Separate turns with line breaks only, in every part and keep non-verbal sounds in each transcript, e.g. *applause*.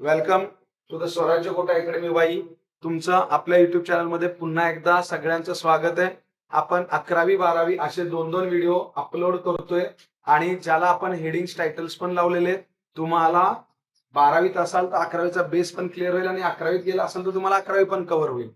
Welcome to the स्वराज्य Kota academy Wai तुमचं आपल्या युट्यूब चॅनलमध्ये पुन्हा एकदा सगळ्यांचं स्वागत आहे. आपण अकरावी बारावी असे दोन दोन व्हिडिओ अपलोड करतोय आणि ज्याला आपण हेडिंग्स टायटल्स पण लावलेले तुम्हाला बारावीत असाल तर अकरावीचा बेस पण क्लिअर होईल आणि अकरावीत गेला असेल तर तुम्हाला अकरावी पण कव्हर होईल.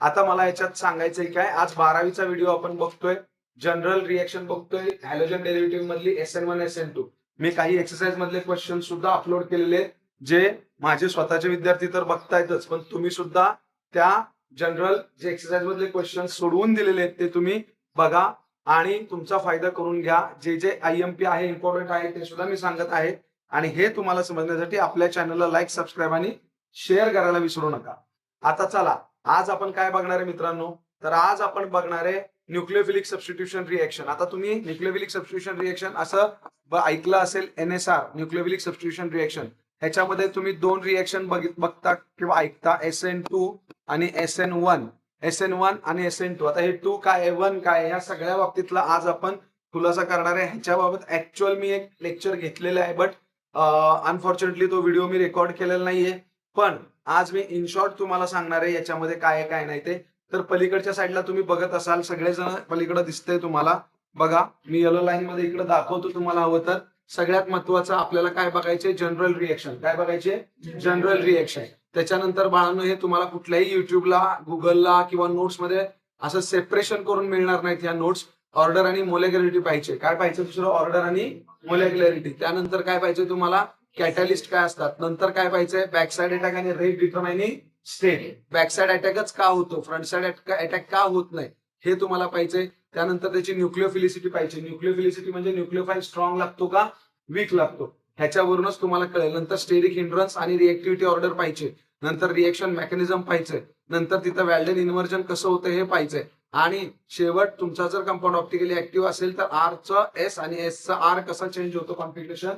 आता मला याच्यात सांगायचंय काय आज बारावीचा व्हिडिओ आपण बघतोय. जनरल रिएक्शन बघतोय. हॅलोजन डेरिव्हेटिव्ह मधली S N one S N two मी काही एक्सरसाइज मधले क्वेश्चन सुद्धा अपलोड केलेले जे माझे स्वतःचे विद्यार्थी तर बघतायतच पण तुम्ही सुद्धा त्या जनरल जे एक्सरसाइज मधले क्वेश्चन सोडवून दिलेले आहेत ते तुम्ही बघा आणि तुमचा फायदा करून घ्या. जे जे आय एम पी आहे इम्पॉर्टंट आहे ते सुद्धा मी सांगत आहे. आणि हे तुम्हाला समजण्यासाठी आपल्या चॅनलला लाईक सबस्क्राईब आणि शेअर करायला विसरू नका. आता चला आज आपण काय बघणार आहे मित्रांनो? तर आज आपण बघणार आहे न्यूक्लिओफिलिक सबस्टिट्यूशन रिएक्शन आता तुम्ही न्यूक्लिओफिलिक सबस्टिट्यूशन रिएक्शन असं ऐकलं असेल N S R nucleophilic substitution reaction ह्याच्यामध्ये तुम्ही दोन रिएक्शन बघता किंवा ऐकता. एस एन टू आणि S N one S N one आणि एस एन टू आता हे टू काय आहे? वन काय आहे? या सगळ्या बाबतीतला आज आपण खुलासा करणार आहे. ह्याच्याबाबत ऍक्च्युअल मी एक लेक्चर घेतलेलं आहे बट अनफॉर्च्युनेटली तो व्हिडिओ मी रेकॉर्ड केलेला नाहीये. पण आज मी इन शॉर्ट तुम्हाला सांगणार आहे याच्यामध्ये काय आहे काय नाही ते. तर पलीकडच्या साईडला तुम्ही बघत असाल सगळेजण पलीकडे दिसतंय तुम्हाला. बघा मी येलो लाईन मध्ये इकडे दाखवतो तुम्हाला हवं तर. सगळ्यात महत्वाचं आपल्याला काय बघायचे? जनरल रिएक्शन काय बघायचे? जनरल रिएक्शन त्याच्यानंतर बाळांनो हे तुम्हाला कुठल्याही युट्यूबला गुगलला किंवा नोट्समध्ये असं सेपरेशन करून मिळणार नाहीत या नोट्स ऑर्डर आणि मोलेग्युलरिटी पाहिजे. काय पाहिजे दुसरं? ऑर्डर आणि मोलेग्युलरिटी त्यानंतर काय पाहिजे तुम्हाला? कॅटॅलिस्ट काय असतात? नंतर काय पाहिजे? बॅक साईड अटॅक आणि rate determining state back side अटॅकच का होतो? फ्रंट साईड अटॅक का होत नाही? हे तुम्हाला पाहिजे. त्यानंतर त्याची न्यूक्लिओफिलिसिटी पाहिजे. न्यूक्लिओफिलिसिटी म्हणजे न्यूक्लिओफाईल स्ट्रॉंग लागतो का? वीक लागतो. ह्याच्यावरूनच तुम्हाला कळेल. नंतर स्टेरिक हिंड्रन्स आणि रिएक्टिव्हिटी ऑर्डर पाहिजे. नंतर रिएक्शन मेकॅनिझम पाहिजे. नंतर तिथं वॅल्डन इन्व्हर्जन कसं होतं हे पाहिजे. आणि शेवट तुमचा जर कंपाऊंड ऑप्टिकली ऍक्टिव्ह असेल तर आर च एस आणि एस चा आर कसं चेंज होतो कॉन्फिग्रेशन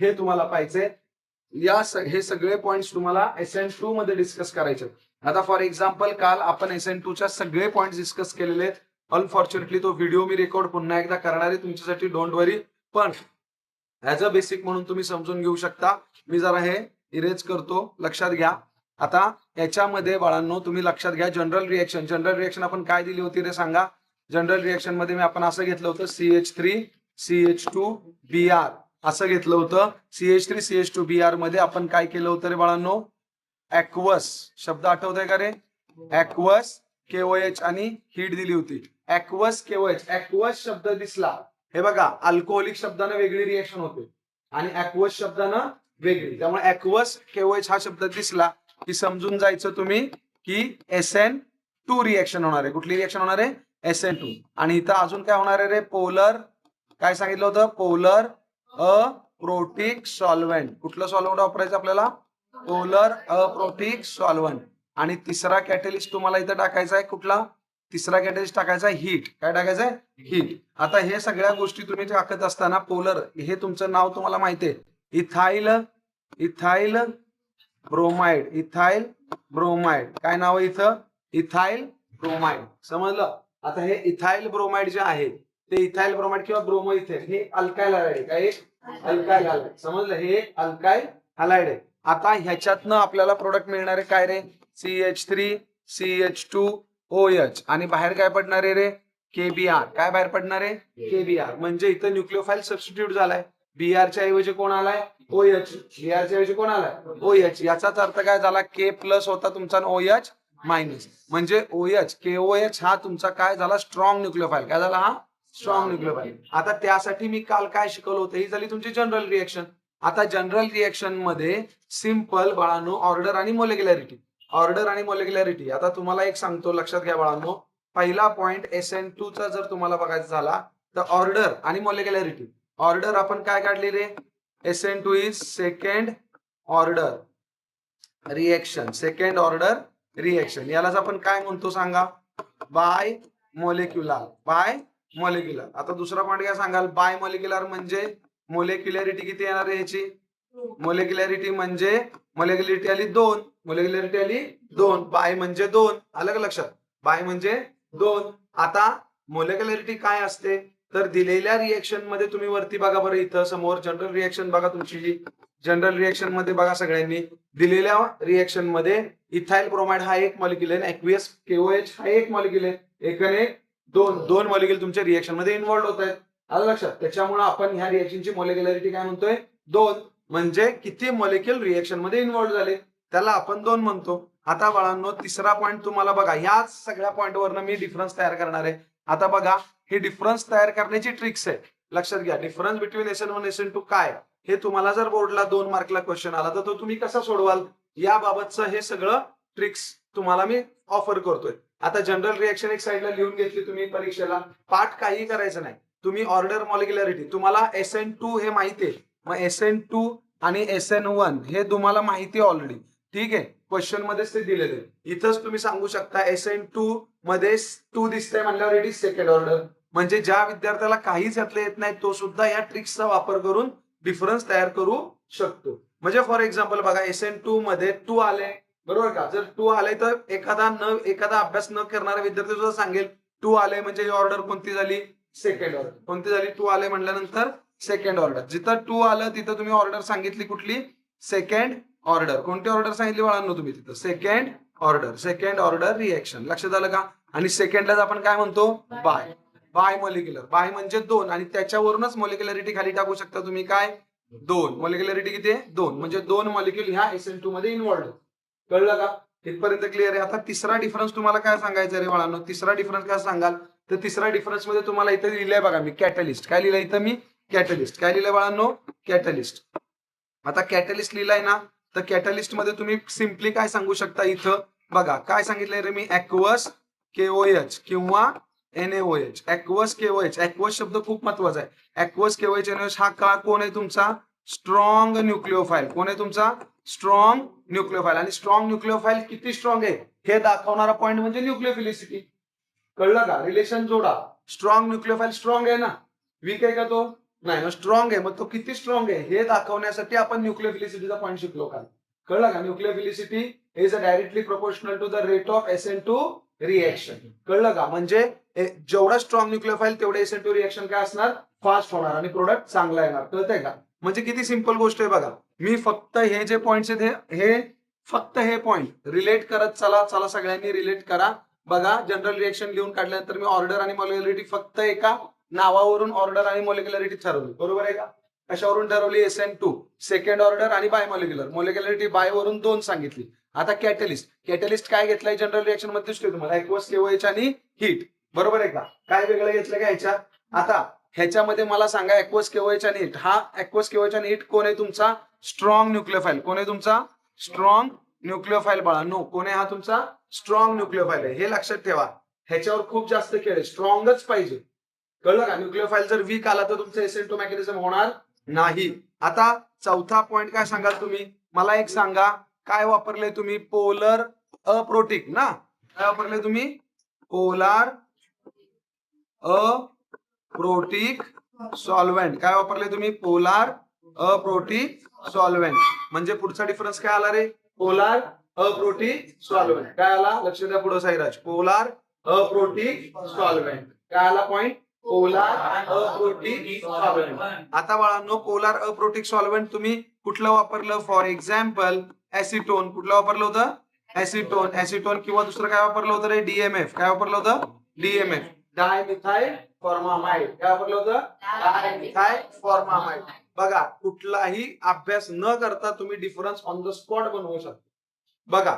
हे तुम्हाला पाहिजे. या हे सगळे पॉइंट्स तुम्हाला एस एन टू मध्ये डिस्कस करायचे आता फॉर एक्झाम्पल काल आपण एस एन टू च्या सगळे पॉईंट डिस्कस केलेले आहेत. अनफॉर्च्युनेटली तो व्हिडिओ मी रेकॉर्ड पुन्हा एकदा करणार आहे. तुमच्यासाठी डोंट वरी पण ऍज अ बेसिक म्हणून तुम्ही समजून घेऊ शकता. मी जरा हे इरेज करतो. लक्षात घ्या. आता याच्यामध्ये बाळांनो तुम्ही लक्षात घ्या जनरल रिएक्शन जनरल रिएक्शन आपण काय दिली होती रे सांगा? जनरल रिएक्शनमध्ये मी आपण असं घेतलं होतं C H three C H two B R असं घेतलं होतं. C H three C H two B आरमध्ये आपण काय केलं होतं रे बाळांनो? ऍक्वस शब्द आठवतोय का रे? ऍक्वस केओएच आणि हीट दिली होती. ऍक्वस केओएच ऍक्वस शब्द दिसला. हे बघा अल्कोहोलिक शब्दानं वेगळी रिएक्शन होते. आणि ऍक्वस शब्दानं वेगळी. त्यामुळे ऍक्वस केओएच हा शब्द दिसला. की समजून जायचं तुम्ही की एस एन टू रिएक्शन होणार आहे. कुठली रिएक्शन होणार आहे? एस एन टू आणि इथं अजून काय होणार आहे रे? पोलर काय सांगितलं होतं? पोलर अ प्रोटिक सॉल्वेंट कुठलं सॉल्वेंट वापरायचं आपल्याला? पोलर अप्रोटिक सॉल्व्हंट आणि तिसरा कॅटलिस्ट तुम्हाला इथं टाकायचा आहे. कुठला? तिसरा कॅटलिस्ट टाकायचा आहे हीट काय टाकायचं आहे? हीट आता हे सगळ्या गोष्टी तुम्ही टाकत असताना पोलर हे तुमचं नाव तुम्हाला माहिती आहे. Ethyl ethyl bromide ethyl bromide काय नाव आहे इथं? इथाईल ब्रोमाइड समजलं? आता हे इथाईल ब्रोमाइड जे आहे ते इथाईल ब्रोमाइड किंवा ब्रोमो इथे हे अल्कायल हलाइड काय? अल्कायल हलाइड समजलं? हे अल्कायल हलाइड आहे. आता ह्याच्यातनं आपल्याला प्रोडक्ट मिळणार आहे काय रे? C H three C H two O H आणि बाहेर काय पडणार आहे रे केबीआर काय बाहेर पडणार? आहे केबीआर म्हणजे इथं न्यूक्लिओफाईल सबस्टिट्यूट झालाय. बीआरच्या ऐवजी कोण आलाय? ओ एच बीआरच्या ऐवजी कोण आलाय? ओ एच याचाच अर्थ काय झाला? के प्लस होता तुमचा ओ एच मायनस म्हणजे ओ एच के ओ एच हा तुमचा काय झाला? स्ट्रॉंग न्यूक्लिओफाईल काय झाला हा? स्ट्रॉंग न्यूक्लिओफाईल आता त्यासाठी मी काल काय शिकवलं होतं? ही झाली तुमची जनरल रिएक्शन आता जनरल रिएक्शनमध्ये सिंपल बाळांनो ऑर्डर आणि मोलेग्युलॅरिटी ऑर्डर आणि मोलेग्युलॅरिटी आता तुम्हाला एक सांगतो लक्षात घ्या बाळांनो. पहिला पॉइंट एस एन टू चा जर तुम्हाला बघायचा झाला तर ऑर्डर आणि मोलेग्युलॅरिटी ऑर्डर आपण काय काढली रे? S N two is second order reaction second order reaction यालाच आपण काय म्हणतो सांगा? बाय मोलेक्युलर बाय मॉलिक्युलर आता दुसरा पॉइंट काय सांगाल. बाय मॉलिक्युलर म्हणजे? मोलेक्युलॅरिटी किती येणार आहे याची मोलेक्युलॅरिटी म्हणजे मोलेक्युलॅरिटी आली दोन. मोलेक्युलॅरिटी आली दोन. बाय म्हणजे दोन. आलं का लक्षात? बाय म्हणजे दोन. आता मोलेक्युलॅरिटी काय असते? तर दिलेल्या रिएक्शनमध्ये तुम्ही वरती बघा बरं इथं समोर. जनरल रिएक्शन बघा तुमची जनरल रिएक्शनमध्ये बघा सगळ्यांनी. दिलेल्या रिएक्शनमध्ये इथाइल ब्रोमाइड हा एक मॉलिक्युल आहे. एक्वियस केओएच हा एक मॉलिक्युल आहे. एकाने दोन. दोन मॉलिक्युल तुमच्या रिएक्शनमध्ये इन्व्हॉल्ड होत आहेत. आलं लक्षात त्याच्यामुळे आपण ह्या रिएक्शनची मॉलिक्युलॅरिटी काय म्हणतोय? दोन. म्हणजे किती मॉलिक्युल रिएक्शनमध्ये इन्व्हॉल्व्ह झाले? त्याला आपण दोन म्हणतो. आता बाळांनो तिसरा पॉईंट तुम्हाला बघा. याच सगळ्या पॉईंटवरनं मी डिफरन्स तयार करणार आहे. आता बघा हे डिफरन्स तयार करण्याची ट्रिक्स आहे लक्षात घ्या difference between S N one S N two काय? हे तुम्हाला जर बोर्डला दोन मार्कला क्वेश्चन आला तर तो तुम्ही कसा सोडवाल? याबाबतचं हे सगळं ट्रिक्स तुम्हाला मी ऑफर करतोय. आता जनरल रिएक्शन एक साईडला लिहून घेतली तुम्ही परीक्षेला. पाठ काही करायचं नाही. तुम्ही ऑर्डर मॉलिक्युलॅरिटी तुम्हाला एस एन टू हे माहिती आहे. मग एस एन टू आणि एस एन वन हे तुम्हाला माहिती ऑलरेडी ठीक आहे? क्वेश्चन मध्येच ते दिलेले इथंच तुम्ही सांगू शकता एस एन टू मध्ये टू दिसतंय म्हणल्यावर इट इज सेकंड ऑर्डर म्हणजे ज्या विद्यार्थ्याला काहीच यातलं येत नाही तो सुद्धा या ट्रिक्सचा वापर करून डिफरन्स तयार करू शकतो. म्हणजे फॉर एक्झाम्पल बघा एस एन टू मध्ये टू आले. बरोबर का? जर टू आले तर एखादा न एखादा अभ्यास न करणारा विद्यार्थी सुद्धा सांगेल टू आले म्हणजे ही ऑर्डर कोणती झाली? सेकंड ऑर्डर कोणती झाली? टू आले म्हटल्यानंतर सेकंड ऑर्डर जिथं टू आलं तिथं तुम्ही ऑर्डर सांगितली कुठली? सेकंड ऑर्डर कोणती ऑर्डर सांगितली बाळांनो तुम्ही तिथं? Second order second order reaction लक्षात आलं का? आणि सेकंडलाच आपण काय म्हणतो? बाय बाय मॉलिक्युलर बाय म्हणजे दोन. आणि त्याच्यावरूनच मॉलिक्युलरिटी खाली टाकू शकता तुम्ही काय? दोन. मॉलिक्युलरिटी किती आहे? दोन. म्हणजे दोन मॉलिक्युल ह्या एस एन टू मध्ये इन्व्हॉल्ड कळलं का? इथपर्यंत क्लिअर आहे. आता तिसरा डिफरन्स तुम्हाला काय सांगायचं रे बाळांनो? तिसरा डिफरन्स काय सांगाल? तर तिसरा डिफरन्समध्ये तुम्हाला इथे लिहिलंय बघा मी कॅटलिस्ट काय लिहिलंय इथं मी? कॅटलिस्ट काय लिहिलंय बाळांनो? कॅटलिस्ट आता कॅटलिस्ट लिहिलाय ना तर कॅटलिस्टमध्ये तुम्ही सिम्पली काय सांगू शकता इथं? बघा काय सांगितलंय रे मी? ऍक्वस केओएच किंवा एनएओएच ऍक्वस केओएच ऍक्वस शब्द खूप महत्त्वाचा आहे. ऍक्वस केओएच एनओएच हा का कोण आहे तुमचा? स्ट्रॉंग न्यूक्लिओफाईल कोण आहे तुमचा? स्ट्रॉंग न्यूक्लिओफाईल आणि स्ट्रॉंग न्यूक्लिओफाईल किती स्ट्रॉंग आहे? हे दाखवणारा पॉईंट म्हणजे न्यूक्लिओफिलिसिटी कळलं का? रिलेशन जोडा. स्ट्रॉंग न्यूक्लिओफाईल स्ट्रॉंग आहे ना? वीक आहे का तो? नाही मग स्ट्रॉंग आहे. मग तो किती स्ट्रॉंग आहे? हे दाखवण्यासाठी आपण न्यूक्लिओफिलिसिटीचा पॉईंट शिकलो काल कळलं का? Nucleophilicity is a directly proportional to the rate of SN two reaction कळलं का? म्हणजे जेवढा स्ट्रॉंग न्यूक्लिओफाईल तेवढे एसेन टू रिएक्शन काय असणार? फास्ट होणार आणि प्रोडक्ट चांगला येणार. कळतंय का? म्हणजे किती सिंपल गोष्ट आहे बघा. मी फक्त हे जे पॉइंट्स आहेत हे- हे फक्त हे पॉइंट रिलेट करत चला चला सगळ्यांनी रिलेट करा. बघा जनरल रिएक्शन लिहून काढल्यानंतर मी ऑर्डर आणि मॉलिक्युलरिटी फक्त एका नावावरून ऑर्डर आणि मॉलिक्युलरिटी ठरवली. बरोबर आहे का? कशावरून ठरवली? S N two second order आणि बाय मॉलिक्युलर मॉलिक्युलरिटी बाय वरून दोन सांगितली. आता कॅटलिस्ट कॅटलिस्ट काय घेतलंय? जनरल रिएक्शनमध्ये दिसतोय तुम्हाला. एक्वस केओएच आणि हीट बरोबर आहे का? काय वेगळं घेतलं का ह्याच्यात? आता ह्याच्यामध्ये मला सांगा एक्वस केओएच आणि हिट हा एक्वस केओएच आणि हिट कोण आहे तुमचा? स्ट्रॉंग न्यूक्लिओफाईल कोण आहे तुमचा? स्ट्रॉंग न्यूक्लिओफाईल बाळा नो कोण आहे हा तुमचा? स्ट्रॉंग न्यूक्लिओफाईल आहे. हे लक्षात ठेवा. ह्याच्यावर खूप जास्त खेळ आहे. स्ट्रॉंगच पाहिजे. कळलं का? न्यूक्लिओफाईल जर वीक आला तर तुमचं एसेंटो मॅकॅनिझम होणार नाही. आता चौथा पॉइंट काय सांगाल तुम्ही? मला एक सांगा. काय वापरले तुम्ही? पोलर अप्रोटिक ना? काय वापरले तुम्ही? पोलार अप्रोटिक सॉल्वेंट काय वापरले तुम्ही? पोलार अप्रोटिक सॉल्वेंट म्हणजे पुढचा डिफरन्स काय आला रे? Polar aprotic solvent. काय आला? लक्ष द्या पुढे साईराज. Polar aprotic solvent. काय आला पॉइंट पोलार अप्रोटिक सॉल्व्हेंट. आता बाळांनो पोलार अप्रोटिक सॉल्व्हेंट तुम्ही कुठलं वापरलं? फॉर एक्झाम्पल ऍसिटोन कुठलं वापरलं होतं? ऍसिटोन ऍसिटोन किंवा दुसरं काय वापरलं होतं रे? डीएमएफ काय वापरलं होतं? डीएमएफ डायमिथाय फॉर्मामाइड काय वापरलं होतं? डायमिथाय फॉर्मामाइड बघा कुठलाही अभ्यास न करता तुम्ही डिफरन्स ऑन द स्पॉट बनवू शकता. बघा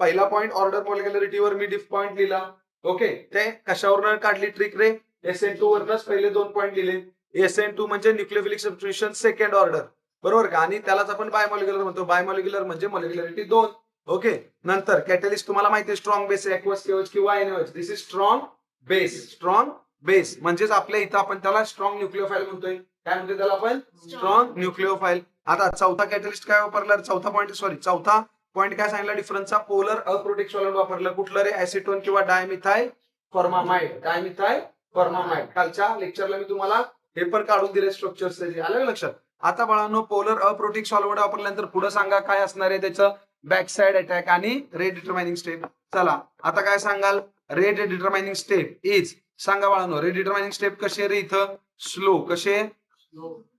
पहिला पॉईंट ऑर्डर मॉलिक्युलरिटीवर मी डिफ पॉईंट लिहिला. ओके ते कशावरनं काढली ट्रिक रे? एस एन टू वरनच पहिले दोन पॉईंट लिहिले. एस एन टू म्हणजे न्यूक्लिओफिलिक सबस्टिट्युशन सेकंड ऑर्डर बरोबर का? आणि त्यालाच आपण बायमॉलिक्युलर म्हणतो. बायमॉलिक्युलर म्हणजे मॉलिक्युलरिटी दोन. ओके नंतर कॅटलिस्ट तुम्हाला माहिती स्ट्रॉंग बेस एक्वस किंवा NH this is strong base strong base. म्हणजेच आपल्या इथं आपण त्याला स्ट्रॉंग न्यूक्लिओफाईल म्हणतोय. काय म्हणतोय त्याला आपण? स्ट्रॉंग न्यूक्लिओफाईल आता चौथा कॅटलिस्ट काय वापरला? चौथा पॉईंट सॉरी चौथा पॉईंट काय सांगितला? डिफरन्सचा पोलर अप्रोटिक सॉल्व्हेंट वापरलं. कुठलं रे? ऍसिटोन किंवा डायमिथाइल फॉर्मामाइड डायमिथाइल फॉर्मामाइड कालच्या लेक्चरला मी तुम्हाला हे पण काढून दिले स्ट्रक्चर्स त्याचे आलं लक्षात? आता बाळांनो पोलर अप्रोटिक सॉल्व्हेंट वापरल्यानंतर पुढे सांगा काय असणार आहे त्याचं? बॅक साइड अटॅक आणि रेट डिटरमाइनिंग स्टेप चला आता काय सांगाल? रेट डिटरमाइनिंग स्टेप इज सांगा बाळांनो रेट स्टेप कशी आहे रे इथं? स्लो कसे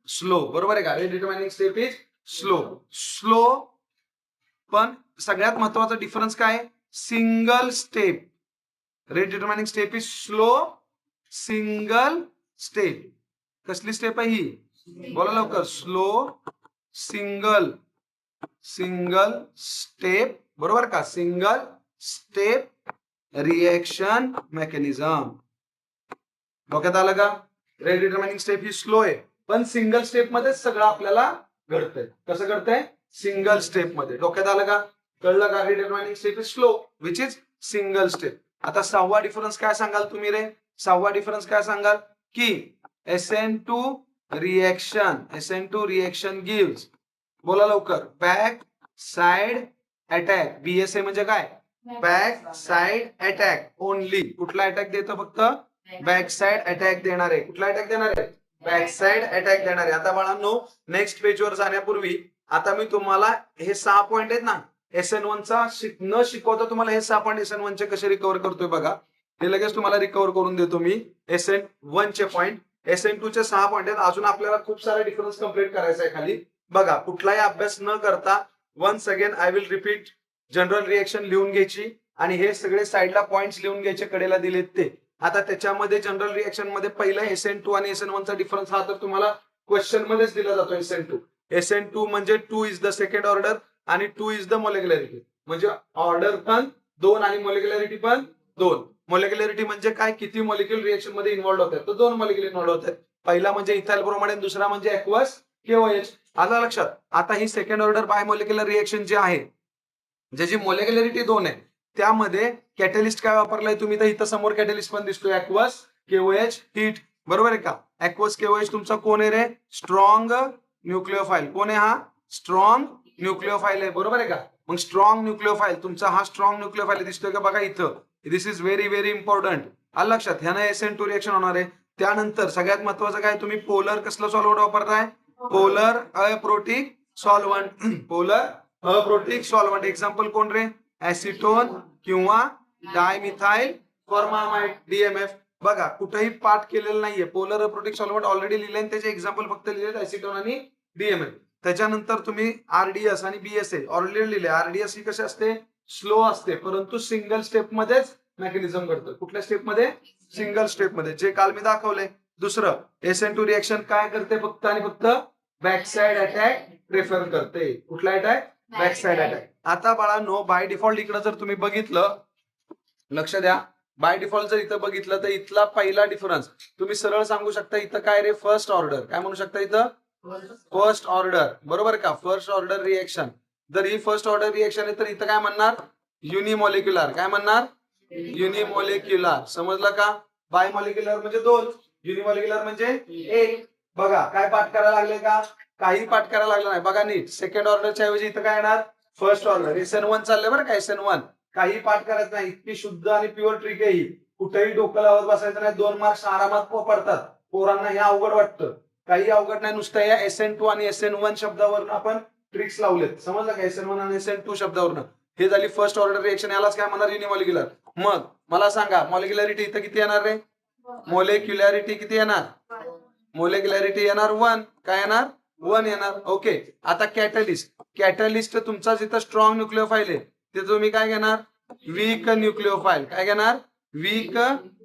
स्लो बरोबर आहे का? Rate determining step is slow slow पण सगळ्यात महत्त्वाचा डिफरन्स काय single step rate determining step is slow single step कसली स्टेप आहे ही? बोला लवकर. स्लो सिंगल सिंगल स्टेप बरोबर का? सिंगल स्टेप रिएक्शन मेकॅनिझम डोक्यात आलं का? रेट डिटर्मिनिंग स्टेप ही स्लो आहे. पण सिंगल स्टेप मध्येच सगळं आपल्याला घडतंय. कसं घडतंय? सिंगल स्टेपमध्ये. डोक्यात आलं का? कळलं का? Rate determining step is slow which is single step आता सहावा डिफरन्स काय सांगाल तुम्ही रे? सहावा डिफरन्स काय सांगाल? की S N two reaction S N two reaction gives बोला लवकर बॅक साइड अटॅक बीएसए म्हणजे काय? बॅक साइड अटॅक ओनली कुठला अटॅक देतो फक्त? बॅक साइड अटॅक देणार. आहे कुठला अटॅक देणार? आहे बॅक साइड अटॅक देणार. आहे आता बाळांनो नेक्स्ट पेज वर जाण्यापूर्वी आता मी तुम्हाला हे सहा पॉइंट आहेत ना एस एन वन चा न शिकवता तुम्हाला हे सहा पॉईंट एस एन वन चे कसे रिकव्हर करतोय बघा. हे लगेच तुम्हाला रिकव्हर करून देतो मी. एस एन वन चे पॉईंट एस एन टू चे सहा पॉईंट आहेत. अजून आपल्याला खूप सारा डिफरन्स कंप्लीट करायचा आहे खाली. बघा कुठलाही अभ्यास न करता once again I will repeat general reaction लिहून घ्यायची. आणि हे सगळे साईडला पॉईंट्स लिहून घ्यायचे कडेला दिलेत ते. आता त्याच्यामध्ये जनरल रिएक्शनमध्ये पहिला एस एन टू आणि एस एन वन चा डिफरन्स हा तर तुम्हाला क्वेश्चन मध्येच दिला जातो S N two S N two म्हणजे two is the second order आणि टू इज द मोलेक्युलॅरिटी म्हणजे ऑर्डर पण दोन आणि मोलेक्युलॅरिटी पण दोन. मोलेक्युलॅरिटी म्हणजे काय? किती मॉलिक्युल रिएक्शनमध्ये इन्व्हॉल्ड होतात? तर दोन मॉलिक्युल इन्व्हॉल्ड होतात. पहिला म्हणजे इथाइल ब्रोमाइड आणि दुसरा म्हणजे एक्वस केओएच आता लक्षात. आता ही second order bimolecular reaction जी आहे ज्याची मोलेक्युलॅरिटी दोन आहे त्यामध्ये कॅटलिस्ट काय वापरलाय तुम्ही? तर इथं समोर कॅटलिस्ट पण दिसतोय. एक्वस केओएच हिट बरोबर आहे का? एक्वस केओएच तुमचा कोण आहे रे? स्ट्रॉंग न्यूक्लिओफाईल कोण आहे हा? स्ट्रॉंग न्यूक्लिओफाईल आहे. बरोबर आहे का? मग स्ट्रॉंग न्यूक्लिओफाईल तुमचा हा स्ट्रॉंग न्यूक्लिओफाईल दिसतोय का? बघा इथं. This is very very important आलं लक्षात? ह्यानं एस एन टू रिएक्शन होणार आहे. त्यानंतर सगळ्यात महत्वाचं काय? तुम्ही पोलर कसलं सॉल्वंट वापरताय? Polar aprotic solvent polar *clears throat* aprotic solvent example कोण रे? ऍसिटोन किंवा डायमिथाईल फॉर्मामाइड डीएमएफ बघा कुठेही पाठ केलेलं नाहीये. पोलर अप्रोटिक सॉल्वंट ऑलरेडी लिहिले त्याचे एक्झाम्पल फक्त लिहिले ऍसिटोन आणि डीएमएफ त्याच्यानंतर तुम्ही आरडीएस आणि बीएसए ऑलरेडी लिहिले. आरडीएस ही कसे असते? स्लो असते. परंतु सिंगल स्टेप मध्येच मेकॅनिझम घडतं. कुठल्या स्टेपमध्ये? सिंगल स्टेपमध्ये. जे काल मी दाखवले दुसरं एस एन टू रिएक्शन काय करते फक्त आणि फक्त? बॅक साइड अटॅक प्रेफर करते. कुठला अटॅक बॅक साईड अटॅक आता बाळा नो बाय डिफॉल्ट इकडे जर तुम्ही बघितलं लक्ष द्या. बाय डिफॉल्ट जर इथं बघितलं तर इथला पहिला डिफरन्स तुम्ही सरळ सांगू शकता इथं काय रे? फर्स्ट ऑर्डर काय म्हणू शकता इथं? फर्स्ट ऑर्डर बरोबर का? फर्स्ट ऑर्डर रिएक्शन जर ही फर्स्ट ऑर्डर रिएक्शन आहे तर इथं काय म्हणणार? युनिमॉलिक्युलर काय म्हणणार? युनिमॉलिक्युलर समजलं का? बाय मॉलिक्युलर म्हणजे दोन. युनिमॉलिक्युलर म्हणजे एक. बघा काय पाठ करायला लागले का? काही पाठ करायला लागलं नाही. बघा नीट. सेकंड ऑर्डरच्या ऐवजी इथं काय येणार? First order S N one चाललंय बरं का एस एन वन काही पाठ करायचं नाही इतकी शुद्ध आणि प्युअर ट्रिक आहे ही. कुठेही डोकं लावत बसायचं नाही दोन मार्क्स आरामात पडतात. पोरांना हे अवघड वाटतं. काही अवघड नाही नुसतं या एस एन टू आणि एस एन वन शब्दावरून आपण ट्रिक्स लावलेत. समजलं का? एस एन वन आणि एस एन टू शब्दावरून. हे झाली फर्स्ट ऑर्डर रिएक्शन यालाच काय म्हणणार? युनिमॉलिक्युलर मग मला सांगा मॉलिक्युलॅरिटी इथं किती येणार रे? मोलेक्युलॅरिटी किती येणार? मोलेक्युलॅरिटी येणार वन काय येणार? वन येणार. ओके आता कॅटलिस्ट कॅटलिस्ट तुमचा जिथं स्ट्रॉंग न्यूक्लिओफाईल आहे. तिथं तुम्ही काय घेणार? वीक न्यूक्लिओफाईल काय घेणार? वीक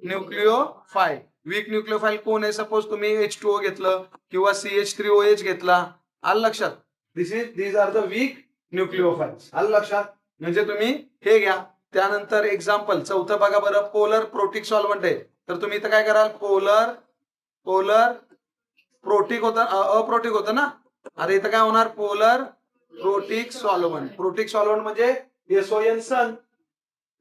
न्यूक्लिओफाईल वीक न्यूक्लिओफाईल कोण आहे? सपोज तुम्ही एच टू ओ घेतलं किंवा C H three O H घेतला. आल लक्षात? This is these are the weak nucleophile आल लक्षात? म्हणजे तुम्ही हे घ्या. त्यानंतर एक्झाम्पल चौथं बघा बरं पोलर प्रोटिक सॉल्वंट आहे. तर तुम्ही इथं काय कराल? पोलर पोलर प्रोटिक होतं अप्रोटिक होतं ना? अरे इथं काय होणार? Polar protic solvent protic solvent म्हणजे एसओएन सन.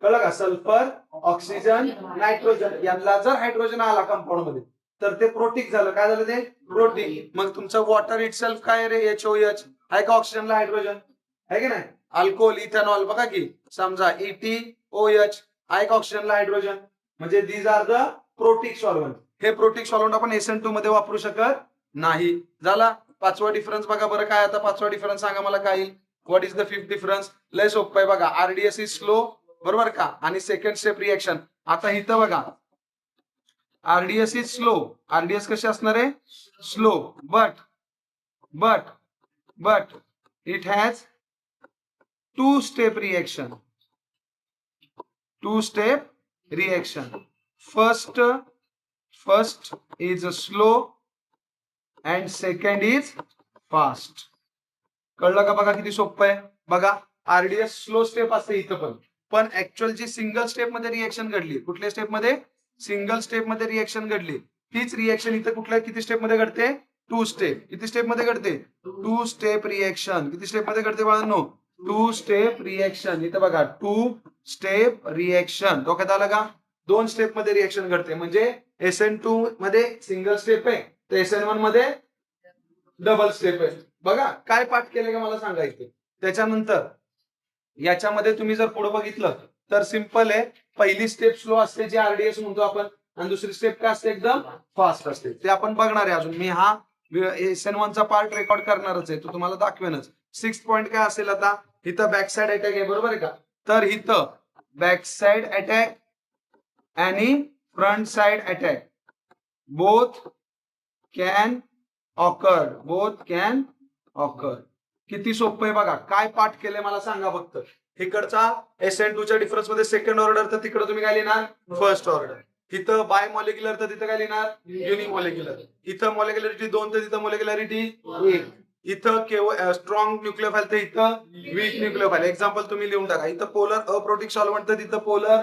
कळलं का? Sulphur oxygen nitrogen. यांना जर हायड्रोजन आला कंपाऊंडमध्ये तर ते प्रोटिक झालं. काय झालं ते? प्रोटिक मग तुमचं वॉटर इट सेल्फ काय रे? एच ओ एच आहे का ऑक्सिजनला हायड्रोजन आहे की नाही? अल्कोहोल इथेनॉल बघा की समजा इटी ओ एच आहे का ऑक्सिजनला हायड्रोजन म्हणजे these are the protic solvent हे प्रोटिक सॉल्व्हन आपण एसएन टू मध्ये वापरू शकत नाही. झाला? पाचवा डिफरन्स बघा बरं काय आता पाचवा डिफरन्स सांगा मला काय येईल. What is the fifth difference लय सोपं आहे बघा आरडीएस इज स्लो बरोबर का? आणि सेकंड स्टेप रिएक्शन आता इथं बघा. आरडीएस इज स्लो आरडीएस कशी असणार आहे? Slow but but but it has two step reaction. Two step reaction. First first is slow and second is fast कळलं का बघा किती सोपं आहे? बघा आरडीएस स्लो स्टेप असते इथं पण. पण ऍक्च्युअल जी सिंगल स्टेपमध्ये रिएक्शन घडली कुठल्या स्टेपमध्ये? सिंगल स्टेपमध्ये रिएक्शन घडली. तीच रिएक्शन इथं कुठल्या किती स्टेपमध्ये घडते? टू स्टेप किती स्टेपमध्ये घडते? टू स्टेप रिएक्शन किती स्टेपमध्ये घडते बाळांनो? टू स्टेप रिएक्शन इथं बघा टू स्टेप रिएक्शन डोक्यात आलं का? दोन स्टेपमध्ये रिएक्शन घडते. म्हणजे एस एन टू मध्ये सिंगल स्टेप आहे. तर एस एन वनमध्ये डबल स्टेप आहे. बघा काय पाठ केले का मला सांगायचं? त्याच्यानंतर याच्यामध्ये तुम्ही जर पुढे बघितलं तर सिंपल आहे. पहिली स्टेप स्लो असते जे आरडीएस म्हणतो आपण. आणि दुसरी स्टेप काय असते? एकदम फास्ट असते. ते आपण बघणार आहे अजून. मी हा एस एन वनचा पार्ट रेकॉर्ड करणारच आहे. तो तुम्हाला दाखवेनच. सिक्स पॉईंट काय असेल आता? इथं बॅक साईड अटॅक आहे. बरोबर आहे का? तर इथं बॅक साईड अटॅक आणि front side attack both can occur both can occur किती सोपं आहे बघा. काय पाठ केलंय मला सांगा फक्त. इकडचा एस एन च्या डिफरन्समध्ये सेकंड ऑर्डर तर तिकडे तुम्ही काय लिहिणार? फर्स्ट ऑर्डर इथं बाय मॉलिक्युलर तर तिथं काय लिहिणार? युनिक मॉलिक्युलर इथं मॉलिक्युलरिटी दोन तर तिथं मॉलिक्युलरिटी एक. इथं केवळ स्ट्रॉंग न्यूक्लिओफाईल तर इथं वीक न्यूक्लिओफाईल एक्झाम्पल तुम्ही लिहून टाका. इथं पोलर अप्रोटिक सॉल्वंट तर तिथं पोलर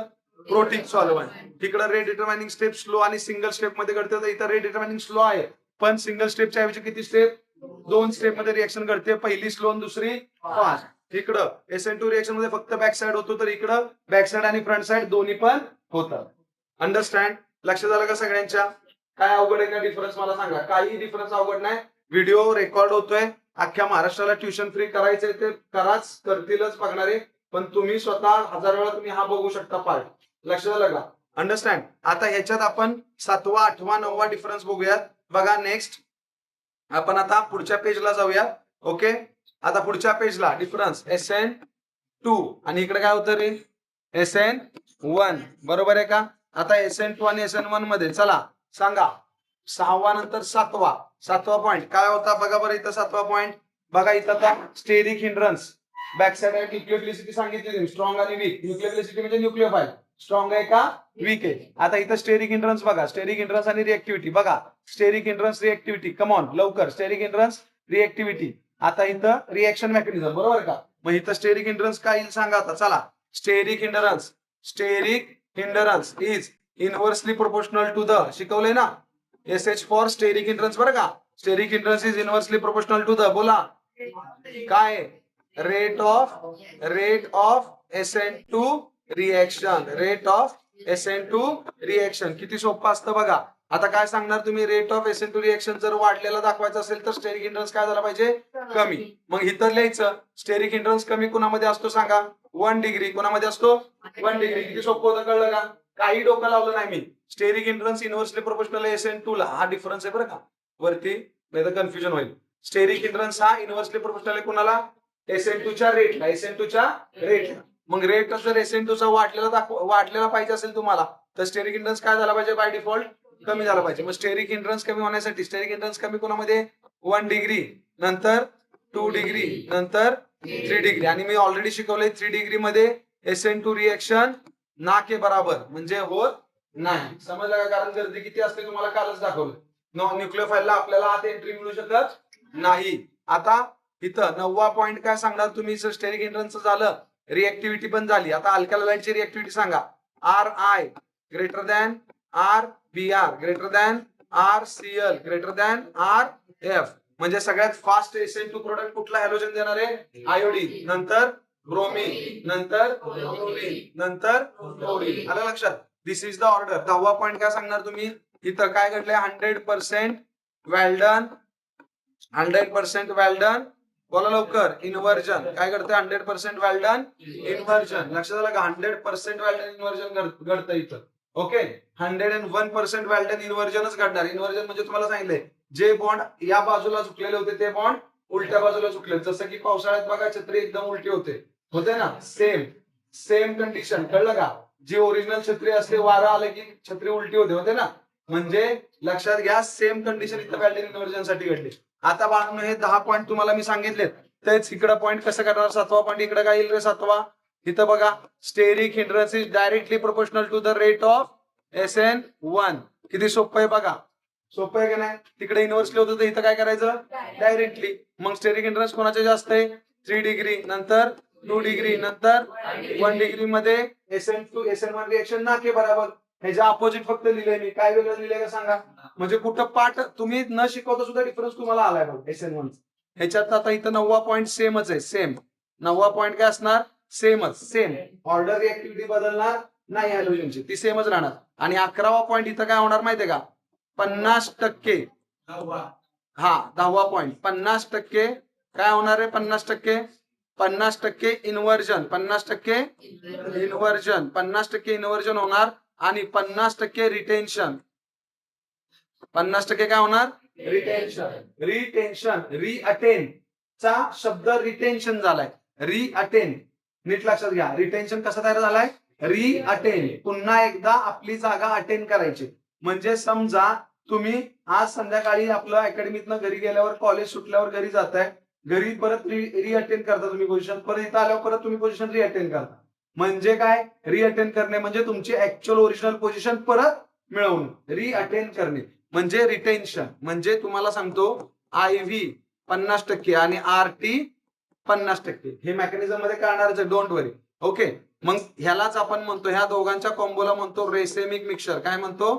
प्रोटिक सॉल्वंट तिकडं रेड डिटर्माइनिंग स्टेप स्लो आणि सिंगल स्टेपमध्ये घडते तर इथं रेड डिटर्माइनिंग स्लो आहे. पण सिंगल स्टेपच्या ऐवजी किती स्टेप दोन स्टेपमध्ये रिएक्शन घडते. पहिली स्लोन दुसरी फास्ट इकडं. एस एन टू रिएक्शनमध्ये फक्त बॅक साइड होतो तर इकडं बॅक साइड आणि फ्रंट साइड दोन्ही पण होतात. अंडरस्टँड लक्षात झालं का सगळ्यांच्या? काय अवघड आहे का डिफरन्स मला सांगा. काही डिफरन्स अवघड नाही. व्हिडिओ रेकॉर्ड होतोय. अख्ख्या महाराष्ट्राला ट्युशन फ्री करायचंय ते कराच करतीलच बघणारे. पण तुम्ही स्वतः हजार वेळा तुम्ही हा बघू शकता पार्ट लक्ष झालं का? अंडरस्टँड आता ह्याच्यात आपण सातवा आठवा नववा डिफरन्स बघूयात. बघा नेक्स्ट आपण आता पुढच्या पेजला जाऊया. ओके आता पुढच्या पेजला डिफरन्स एस एन टू आणि इकडे काय होतं रे? एस एन वन बरोबर आहे का? आता एस एन टू आणि एस एन वनमध्ये चला सांगा. सहावा नंतर सातवा. सातवा पॉइंट काय होता? बघा बरं इथं सातवा पॉइंट बघा इथं आता steric hindrance back side nucleophilicity सांगितली स्ट्रॉंग आणि वीक न्यूक्लियोप्लिसिटी म्हणजे न्यूक्लिओफाईल स्ट्रॉंग आहे का? वीक आहे. आता इथं स्टेरिक इंट्रन्स बघा. स्टेरिक इंट्रन्स आणि रिएक्टिव्हिटी बघा. Steric hindrance reactivity come on लवकर. स्टेरिक इंट्रन्स रिएक्टिव्हिटी आता इथं रिएक्शन मेकॅनिझम बरोबर का? मग इथं स्टेरिक इंट्रन्स काय येईल सांगा आता. चला. Steric hindrance steric hindrance is inversely proportional to the शिकवलंय ना? S H for steric hindrance बरं का? Steric hindrance is inversely proportional to the बोला. काय? Rate of rate of S N two reaction rate of S N two reaction किती सोपं असतं बघा. आता काय सांगणार तुम्ही? Rate of S N two reaction जर वाढलेला दाखवायचं असेल तर स्टेरिक इंट्रन्स काय झाला पाहिजे? कमी. मग इथं लिहायचं. स्टेरिक इंट्रन्स कमी कुणामध्ये असतो सांगा? वन डिग्री कोणामध्ये असतो? वन डिग्री किती सोपं होतं कळलं का? काही डोकं लावलं नाही मी. Steric hindrance inversely proportional S N two ला. हा डिफरन्स आहे बरं का. वरती नाही तर कन्फ्युजन होईल. स्टेरिक इंट्रन्स हा इनव्हर्सली प्रोपोर्शनल आहे कुणाला? एस एन टूच्या रेटला एस एन टूच्या रेटला मग रेट जर एस एन टूचा दाखव पाहिजे असेल तुम्हाला तर स्टेरिक इंट्रन्स काय झाला पाहिजे? बाय डिफॉल्ट कमी झाला पाहिजे. मग स्टेरिक इंट्रन्स कमी होण्यासाठी स्टेरिक इंट्रन्स कमी कोणामध्ये? वन डिग्री नंतर टू डिग्री नंतर थ्री डिग्री आणि मी ऑलरेडी शिकवलंय थ्री डिग्री मध्ये एस एन टू रिएक्शन ना के बराबर. म्हणजे होत नाही. समजलं का? कारण गर्दी किती असते तुम्हाला कालच दाखवलं. नॉन न्यूक्लिओफाईलला आपल्याला आत एंट्री मिळू शकत नाही. आता इथं नववा पॉईंट काय सांगणार तुम्ही? स्टेरिक इंट्रन्स झालं रिएक्टिव्हिटी पण झाली. आता अल्कालाईनची रिएक्टिव्हिटी सांगा. R I greater than R B R greater than R C L greater than R F म्हणजे सगळ्यात fast S N two product कुठला हॅलोजन देणार आहे? आयोडीन नंतर ब्रोमिन नंतर क्लोरीन नंतर क्लोरीन आलं लक्षात? दिस इज द ऑर्डर दहावा पॉईंट काय सांगणार तुम्ही? इथं काय घडलंय? Hundred percent well done hundred percent well done बोला लवकर. इन्व्हर्जन काय करते हंड्रेड पर्सेंट वेल्डन इन्व्हर्जन लक्षात आलं का? हंड्रेड पर्सेंट वेल्डन इन्व्हर्जन घडतं इथं. Okay hundred and one percent well done इन्व्हर्जनच घडणार. इन्व्हर्जन म्हणजे तुम्हाला सांगितलंय जे बॉन्ड या बाजूला झुकलेले होते ते बॉन्ड उलट्या बाजूला झुकले जसं की पावसाळ्यात बघा छत्री एकदम उलटी होते. होते ना? सेम सेम कंडिशन कळलं का? जी ओरिजिनल छत्री असते वारा आले की छत्री उलटी होते. होते ना? म्हणजे लक्षात घ्या सेम कंडिशन इथं वेल्डन इन्व्हर्जनसाठी घडली. आता बाळांनो हे दहा पॉईंट तुम्हाला मी सांगितलेत. तेच इकडं पॉईंट कसं करणार? सातवा पॉईंट इकडे काय येईल रे सातवा? इथं बघा steric hindrance is directly proportional to the rate of S N one किती सोपं आहे बघा. सोपं आहे की नाही? तिकडे युनिव्हर्सली होतं तर इथं काय करायचं? डायरेक्टली मग स्टेरिक हिंड्रन्स कोणाचे जास्त आहे? थ्री डिग्री नंतर टू डिग्री नंतर वन डिग्री मध्ये S N two S N one reaction ना के बरोबर ह्याच्या अपोजिट फक्त लिहिलंय मी. काय वेगळं लिहिलंय का सांगा? म्हणजे कुठं पाठ तुम्ही न शिकवता सुद्धा डिफरन्स तुम्हाला आलाय बघ एस एन वन ह्याच्यात आता इथं नववा पॉईंट सेमच आहे सेम नववा पॉईंट काय असणार? सेमच सेम ऑर्डर रिएक्टिव्हिटी बदलणार नाही हॅलोजनची ती सेमच राहणार. आणि अकरावा पॉईंट इथं काय होणार माहितीये का? पन्नास टक्के. हा दहावा पॉईंट पन्नास टक्के. काय होणार आहे? पन्नास टक्के. पन्नास टक्के इन्व्हर्जन पन्नास टक्के इन्व्हर्जन पन्नास टक्के इन्व्हर्जन होणार आणि पन्नास टक्के रिटेन्शन पन्नास टक्के काय होणार? रिटेन्शन रिटेन्शन रिअटेन चा शब्द रिटेन्शन झालाय. रिअटेन नीट लक्षात घ्या. रिटेन्शन कसा तयार झालाय? रिअटेन पुन्हा एकदा आपली जागा अटेन करायची. म्हणजे समजा तुम्ही आज संध्याकाळी आपलं अकॅडमीतनं घरी गेल्यावर कॉलेज सुटल्यावर घरी जाताय. घरी परत रिअटेंड करता तुम्ही पोझिशन परत इथं आल्यावर परत तुम्ही पोझिशन रिअटेंड करता. म्हणजे काय? रिअटेंड करणे म्हणजे तुमची ऍक्च्युअल ओरिजिनल पोझिशन परत मिळवणे. रिअटेंड करणे. म्हणजे रिटेन्शन म्हणजे तुम्हाला सांगतो आय व्ही पन्नास टक्के आणि आर टी पन्नास टक्के. हे मेकॅनिझममध्ये करणारच आहे डोंट वरी ओके मग ह्यालाच आपण म्हणतो ह्या दोघांच्या कॉम्बोला म्हणतो रेसेमिक मिक्सर काय म्हणतो?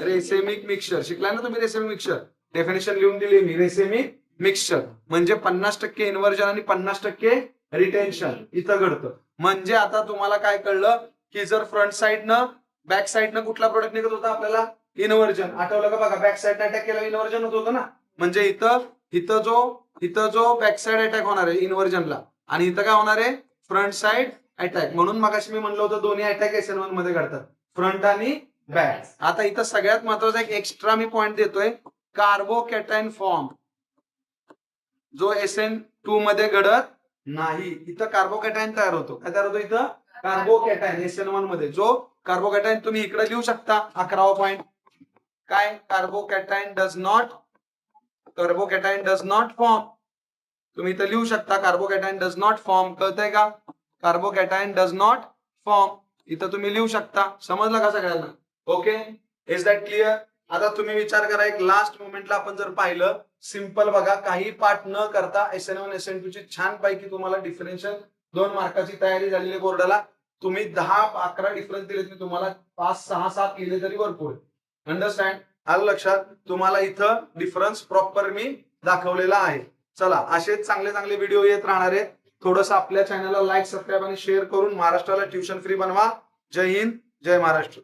रेसेमिक मिक्सर शिकलाय ना तुम्ही रेसेमिक मिक्सर डेफिनेशन लिहून दिली मी. रेसेमिक मिक्सर म्हणजे पन्नास टक्के इन्व्हर्जन आणि पन्नास टक्के रिटेन्शन इथं घडतं. म्हणजे आता तुम्हाला काय कळलं की जर फ्रंट साईडनं बॅक साईडनं कुठला प्रोडक्ट निघत होता आपल्याला? इन्व्हर्जन. आठवलं का बघा? बॅक साईड अटॅक केला इन्व्हर्जन होत होतं ना? म्हणजे इथं इथं जो इथं जो बॅक साईड अटॅक होणार आहे इन्व्हर्जनला. आणि इथं काय होणार आहे? फ्रंट साईड अटॅक म्हणून मगाशी मी म्हणलं होतं दोन्ही अटॅक एस एन वनमध्ये घडतात. फ्रंट आणि बॅक आता इथं सगळ्यात महत्त्वाचा एक एक्स्ट्रा मी पॉईंट देतोय. कार्बोकॅटाइन फॉर्म जो एस एन टू मध्ये घडत नाही. इथं कार्बोकॅटाइन तयार होतो. काय तयार होतो इथं? कार्बोकॅटाइन एस एन वनमध्ये. जो कार्बोकॅटाइन तुम्ही इकडे लिहू शकता अकरावा पॉईंट काय carbocation does not carbocation does not form तुम्ही इथं लिहू शकता कार्बोकॅटायन डज नॉट फॉर्म कळतंय का? कार्बोकॅटाईन डज नॉट फॉर्म इथं तुम्ही लिहू शकता. समजलं का सगळ्यांना? ओके इज दॅट क्लिअर आता तुम्ही विचार करा एक लास्ट मोमेंटला आपण जर पाहिलं सिंपल बघा काही पाठ न करता S N one S N two ची छान पैकी तुम्हाला डिफरेन्शियल दोन मार्काची तयारी झालेली बोर्डाला. तुम्ही दहा अकरा डिफरन्स दिले तुम्हाला पाच सहा सात लिहिले तरी भरपूर. अंडरस्टँड आलं लक्षात? तुम्हाला इथं डिफरन्स प्रॉपर मी दाखवलेला आहे. चला असेच चांगले चांगले व्हिडिओ येत राहणार आहेत. थोडस आपल्या चॅनलला लाईक सबस्क्राईब आणि शेअर करून महाराष्ट्राला ट्युशन फ्री बनवा. जय हिंद जय महाराष्ट्र.